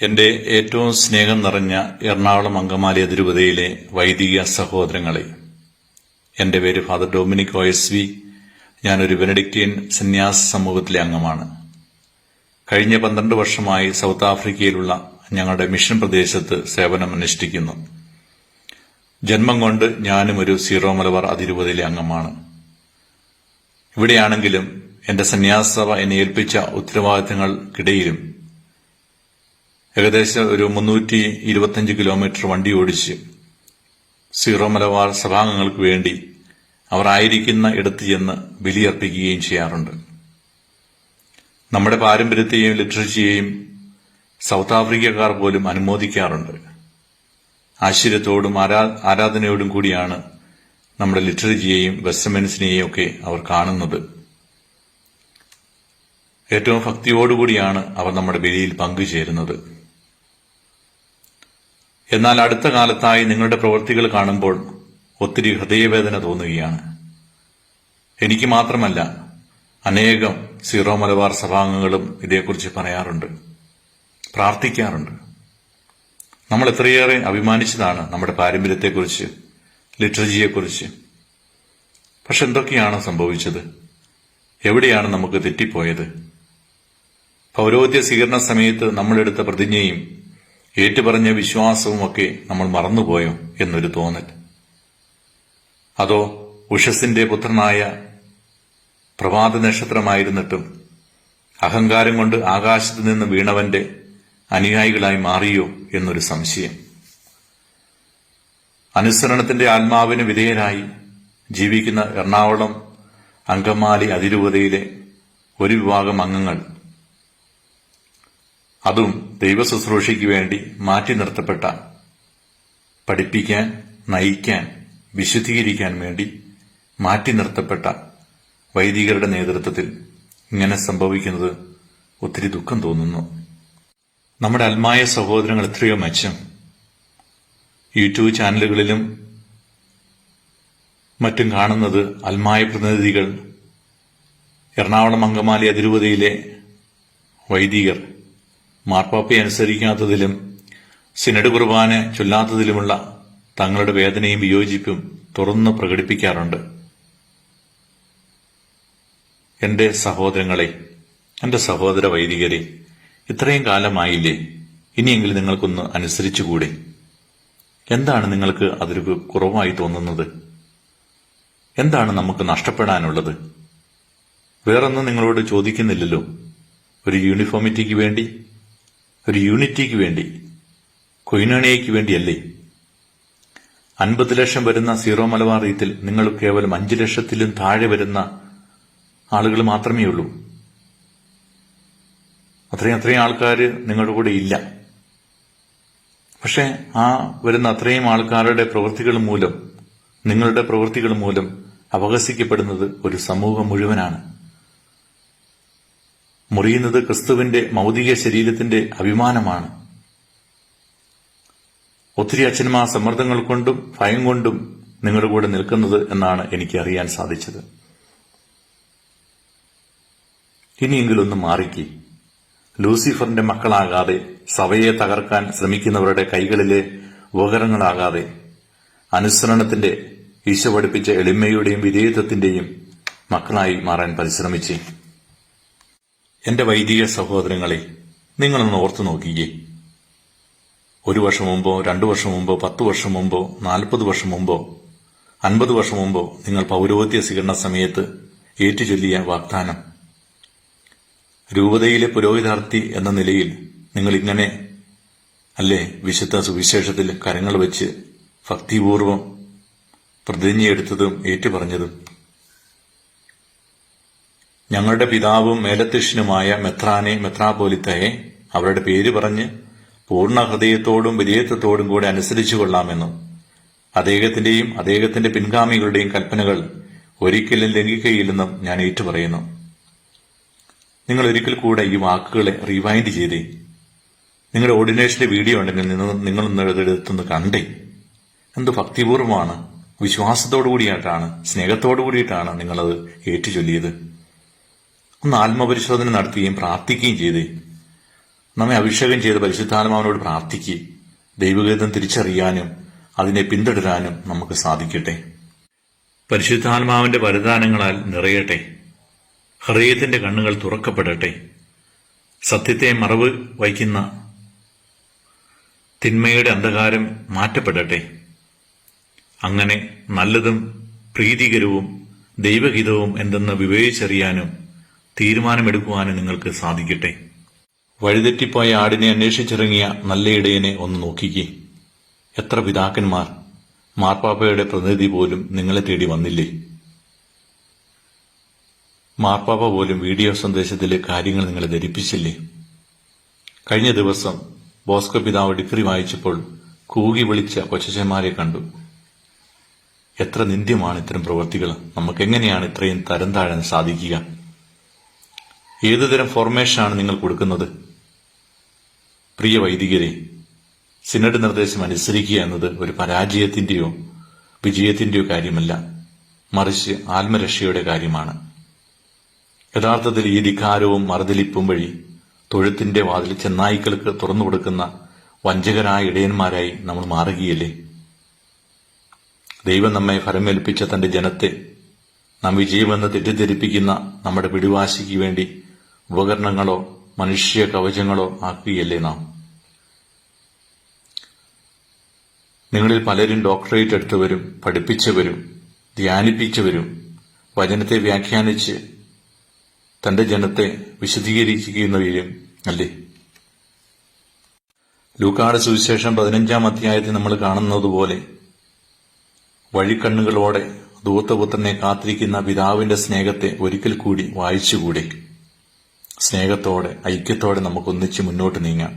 എന്റെ ഏറ്റവും സ്നേഹം നിറഞ്ഞ എറണാകുളം അങ്കമാലി അതിരൂപതയിലെ വൈദിക സഹോദരങ്ങളെ. എന്റെ പേര് ഫാദർ ഡൊമിനിക് ഒ വി ഞാനൊരു ബെനഡിക്റ്റിയൻ സന്യാസ സമൂഹത്തിലെ അംഗമാണ്. കഴിഞ്ഞ പന്ത്രണ്ട് വർഷമായി സൗത്ത് ആഫ്രിക്കയിലുള്ള ഞങ്ങളുടെ മിഷൻ പ്രദേശത്ത് സേവനം അനുഷ്ഠിക്കുന്നു. ജന്മം കൊണ്ട് ഞാനും ഒരു സീറോ മലബാർ അതിരൂപതയിലെ അംഗമാണ്. ഇവിടെയാണെങ്കിലും എന്റെ സന്യാസ സഭ എന്നെ ഏൽപ്പിച്ച ഉത്തരവാദിത്തങ്ങൾക്കിടയിലും ഏകദേശം ഒരു മുന്നൂറ്റി ഇരുപത്തിയഞ്ച് കിലോമീറ്റർ വണ്ടി ഓടിച്ച് സീറോ മലബാർ സഭാംഗങ്ങൾക്ക് വേണ്ടി അവർ ആയിരിക്കുന്ന ഇടത്ത് ചെന്ന് ബലിയർപ്പിക്കുകയും ചെയ്യാറുണ്ട്. നമ്മുടെ പാരമ്പര്യത്തെയും ലിറ്ററേച്ചയെയും സൗത്ത് ആഫ്രിക്കക്കാർ പോലും അനുമോദിക്കാറുണ്ട്. ആശ്ചര്യത്തോടും ആരാ ആരാധനയോടും കൂടിയാണ് നമ്മുടെ ലിറ്ററേച്ചയെയും വെസ്റ്റമെൻസിനെയും ഒക്കെ അവർ കാണുന്നത്. ഏറ്റവും ഭക്തിയോടുകൂടിയാണ് അവർ നമ്മുടെ ബലിയിൽ പങ്കുചേരുന്നത്. എന്നാൽ അടുത്ത കാലത്തായി നിങ്ങളുടെ പ്രവൃത്തികൾ കാണുമ്പോൾ ഒത്തിരി ഹൃദയവേദന തോന്നുകയാണ്. എനിക്ക് മാത്രമല്ല അനേകം സീറോ മലബാർ സഭാംഗങ്ങളും ഇതേക്കുറിച്ച് പറയാറുണ്ട് പ്രാർത്ഥിക്കാറുണ്ട്. നമ്മൾ എത്രയേറെ അഭിമാനിച്ചതാണ് നമ്മുടെ പാരമ്പര്യത്തെക്കുറിച്ച് ലിറ്ററജിയെക്കുറിച്ച് പക്ഷെ എന്തൊക്കെയാണ് സംഭവിച്ചത്? എവിടെയാണ് നമുക്ക് തെറ്റിപ്പോയത്? പൗരോഹിത്യ സ്വീകരണ സമയത്ത് നമ്മളെടുത്ത പ്രതിജ്ഞയും ഏറ്റുപറഞ്ഞ വിശ്വാസവും ഒക്കെ നമ്മൾ മറന്നുപോയോ എന്നൊരു തോന്നൽ. അതോ ഉഷസിന്റെ പുത്രനായ പ്രഭാത നക്ഷത്രമായിരുന്നിട്ടും അഹങ്കാരം കൊണ്ട് ആകാശത്ത് നിന്ന് വീണവന്റെ അനുയായികളായി മാറിയോ എന്നൊരു സംശയം. അനുസരണത്തിന്റെ ആത്മാവിന് വിധേയരായി ജീവിക്കുന്ന എറണാകുളം അങ്കമാലി അതിരൂപതയിലെ ഒരു വിഭാഗം അംഗങ്ങൾ അതും ദൈവശുശ്രൂഷയ്ക്ക് വേണ്ടി മാറ്റി നിർത്തപ്പെട്ട പഠിപ്പിക്കാൻ നയിക്കാൻ വിശുദ്ധീകരിക്കാൻ വേണ്ടി മാറ്റി നിർത്തപ്പെട്ട വൈദികരുടെ നേതൃത്വത്തിൽ ഇങ്ങനെ സംഭവിക്കുന്നത് ഒത്തിരി ദുഃഖം തോന്നുന്നു. നമ്മുടെ അൽമായ സഹോദരങ്ങൾ എത്രയോ മെച്ചം. യൂട്യൂബ് ചാനലുകളിലും മറ്റും കാണുന്നത് അൽമായ പ്രതിനിധികൾ എറണാകുളം അങ്കമാലി അതിരൂപതയിലെ വൈദികർ മാർപ്പാപ്പയെ അനുസരിക്കാത്തതിലും സിനഡ് കുർബാനെ ചൊല്ലാത്തതിലുമുള്ള തങ്ങളുടെ വേദനയും വിയോജിപ്പും തുറന്നു പ്രകടിപ്പിക്കാറുണ്ട്. എന്റെ സഹോദരങ്ങളെ എന്റെ സഹോദര വൈദികരെ ഇത്രയും കാലമായില്ലേ ഇനിയെങ്കിലും നിങ്ങൾക്കൊന്ന് അനുസരിച്ചുകൂടെ? എന്താണ് നിങ്ങൾക്ക് അതൊരു കുറവായി തോന്നുന്നത്? എന്താണ് നമുക്ക് നഷ്ടപ്പെടാനുള്ളത്? വേറൊന്നും നിങ്ങളോട് ചോദിക്കുന്നില്ലല്ലോ. ഒരു യൂണിഫോമിറ്റിക്ക് വേണ്ടി ഒരു യൂണിറ്റിക്ക് വേണ്ടി കൊയിനോണിയയ്ക്ക് വേണ്ടിയല്ലേ? അൻപത് ലക്ഷം വരുന്ന സീറോ മലബാർ റീത്തിൽ നിങ്ങൾ കേവലം അഞ്ചു ലക്ഷത്തിലും താഴെ വരുന്ന ആളുകൾ മാത്രമേ ഉള്ളൂ. അത്രയും അത്രയും ആൾക്കാർ നിങ്ങളുടെ കൂടെ ഇല്ല. പക്ഷെ ആ വരുന്ന അത്രയും ആൾക്കാരുടെ പ്രവൃത്തികൾ മൂലം നിങ്ങളുടെ പ്രവൃത്തികൾ മൂലം അപഹസിക്കപ്പെടുന്നത് ഒരു സമൂഹം മുഴുവനാണ്. മുറിയുന്നത് ക്രിസ്തുവിന്റെ മൗതിക ശരീരത്തിന്റെ അഭിമാനമാണ്. ഒത്തിരി അച്ഛന്മാർ സമ്മർദ്ദങ്ങൾ കൊണ്ടും ഭയം കൊണ്ടും നിങ്ങളുടെ കൂടെ നിൽക്കുന്നത് എന്നാണ് എനിക്ക് അറിയാൻ സാധിച്ചത്. ഇനിയെങ്കിലൊന്ന് മാറിക്കി. ലൂസിഫറിന്റെ മക്കളാകാതെ സഭയെ തകർക്കാൻ ശ്രമിക്കുന്നവരുടെ കൈകളിലെ ഉപകരണങ്ങളാകാതെ അനുസരണത്തിന്റെ ഈശോ പഠിപ്പിച്ച എളിമയുടെയും വിധേയത്വത്തിന്റെയും മക്കളായി മാറാൻ പരിശ്രമിച്ചേ. എന്റെ വൈദിക സഹോദരങ്ങളെ നിങ്ങളൊന്ന് ഓർത്തു നോക്കിയേ. ഒരു വർഷം മുമ്പോ രണ്ടു വർഷം മുമ്പോ പത്ത് വർഷം മുമ്പോ നാൽപ്പത് വർഷം മുമ്പോ അൻപത് വർഷം മുമ്പോ നിങ്ങൾ പൗരോഹിത്യ സ്വീകരണ സമയത്ത് ഏറ്റുചൊല്ലിയ വാഗ്ദാനം. രൂപതയിലെ പുരോഹിതാർത്ഥി എന്ന നിലയിൽ നിങ്ങൾ ഇങ്ങനെ അല്ലേ വിശുദ്ധ സുവിശേഷത്തിൽ കരങ്ങൾ വെച്ച് ഭക്തിപൂർവം പ്രതിജ്ഞയെടുത്തതും ഏറ്റുപറഞ്ഞതും. ഞങ്ങളുടെ പിതാവും മേലധ്യക്ഷനുമായ മെത്രാനെ മെത്രാപോലിത്തയെ അവരുടെ പേര് പറഞ്ഞ് പൂർണ ഹൃദയത്തോടും വിധേയത്വത്തോടും കൂടെ അനുസരിച്ചു കൊള്ളാമെന്നും അദ്ദേഹത്തിന്റെയും അദ്ദേഹത്തിന്റെ പിൻഗാമികളുടെയും കൽപ്പനകൾ ഒരിക്കലും ലംഘിക്കുകയില്ലെന്നും ഞാൻ ഏറ്റുപറയുന്നു. നിങ്ങൾ ഒരിക്കൽ കൂടെ ഈ വാക്കുകളെ റിവൈൻഡ് ചെയ്തേ. നിങ്ങളുടെ ഓർഡിനേഷന്റെ വീഡിയോ ഉണ്ടെങ്കിൽ നിങ്ങൾ ഇന്നെടുത്തൊന്ന് കണ്ടേ. എന്ത് ഭക്തിപൂർവമാണ് വിശ്വാസത്തോടു കൂടിയായിട്ടാണ് സ്നേഹത്തോടു കൂടിയിട്ടാണ് നിങ്ങളത് ഏറ്റുചൊല്ലിയത്. ഒന്ന് ആത്മപരിശോധന നടത്തുകയും പ്രാർത്ഥിക്കുകയും ചെയ്തേ നമ്മെ അഭിഷേകം ചെയ്ത് പരിശുദ്ധാത്മാവിനോട് പ്രാർത്ഥിക്കുക ദൈവഗീതം തിരിച്ചറിയാനും അതിനെ പിന്തുടരാനും നമുക്ക് സാധിക്കട്ടെ. പരിശുദ്ധാത്മാവിന്റെ വരദാനങ്ങളാൽ നിറയട്ടെ. ഹൃദയത്തിന്റെ കണ്ണുകൾ തുറക്കപ്പെടട്ടെ. സത്യത്തെ മറവ് വയ്ക്കുന്ന തിന്മയുടെ അന്ധകാരം മാറ്റപ്പെടട്ടെ. അങ്ങനെ നല്ലതും പ്രീതികരവും ദൈവഹിതവും എന്തെന്ന് വിവേചിച്ചറിയാനും തീരുമാനമെടുക്കുവാനും നിങ്ങൾക്ക് സാധിക്കട്ടെ. വഴിതെറ്റിപ്പോയ ആടിനെ അന്വേഷിച്ചിറങ്ങിയ നല്ല ഇടയനെ ഒന്ന് നോക്കിക്കേ. എത്ര പിതാക്കന്മാർ. മാർപ്പാപ്പയുടെ പ്രതിനിധി പോലും നിങ്ങളെ തേടി വന്നില്ലേ. മാർപ്പാപ്പ പോലും വീഡിയോ സന്ദേശത്തിലെ കാര്യങ്ങൾ നിങ്ങളെ ധരിപ്പിച്ചില്ലേ. കഴിഞ്ഞ ദിവസം ബോസ്കോ പിതാവ് ഡിഗ്രി വായിച്ചപ്പോൾ കൂകി വിളിച്ച കൊച്ചന്മാരെ കണ്ടു. എത്ര നിന്ദ്യമാണ് ഇത്തരം പ്രവൃത്തികൾ നമുക്കെങ്ങനെയാണ് ഇത്രയും തരം താഴാൻ സാധിക്കുക. ഏതുതരം ഫോർമേഷനാണ് നിങ്ങൾ കൊടുക്കുന്നത്? പ്രിയ വൈദികരെ സിനഡ് നിർദ്ദേശം അനുസരിക്കുക എന്നത് ഒരു പരാജയത്തിന്റെയോ വിജയത്തിന്റെയോ കാര്യമല്ല. മറിച്ച് ആത്മരക്ഷയുടെ കാര്യമാണ്. യഥാർത്ഥത്തിൽ ഈ ധിക്കാരവും മറുതലിപ്പും വഴി തൊഴുത്തിന്റെ വാതിൽ ചെന്നായ്ക്കൾക്ക് തുറന്നു കൊടുക്കുന്ന വഞ്ചകരായ ഇടയന്മാരായി നമ്മൾ മാറുകയില്ലേ? ദൈവം നമ്മെ ഫലമേൽപ്പിച്ച തന്റെ ജനത്തെ നാം വിജയമെന്ന് തെറ്റിദ്ധരിപ്പിക്കുന്ന നമ്മുടെ പിടിവാശിക്ക് വേണ്ടി ഉപകരണങ്ങളോ മനുഷ്യ കവചങ്ങളോ ആക്കുകയല്ലേ നാം? നിങ്ങളിൽ പലരും ഡോക്ടറേറ്റ് എടുത്തവരും പഠിപ്പിച്ചവരും ധ്യാനിപ്പിച്ചവരും വചനത്തെ വ്യാഖ്യാനിച്ച് തന്റെ ജനത്തെ വിശദീകരിക്കുന്നവരും അല്ലേ? ലൂക്കാട് സുവിശേഷം പതിനഞ്ചാം അധ്യായത്തിൽ നമ്മൾ കാണുന്നതുപോലെ വഴിക്കണ്ണുകളോടെ ദൂത്തപുത്രനെ കാത്തിരിക്കുന്ന പിതാവിന്റെ സ്നേഹത്തെ ഒരിക്കൽ കൂടി വായിച്ചുകൂടെ? സ്നേഹത്തോടെ ഐക്യത്തോടെ നമുക്കൊന്നിച്ച് മുന്നോട്ട് നീങ്ങാം.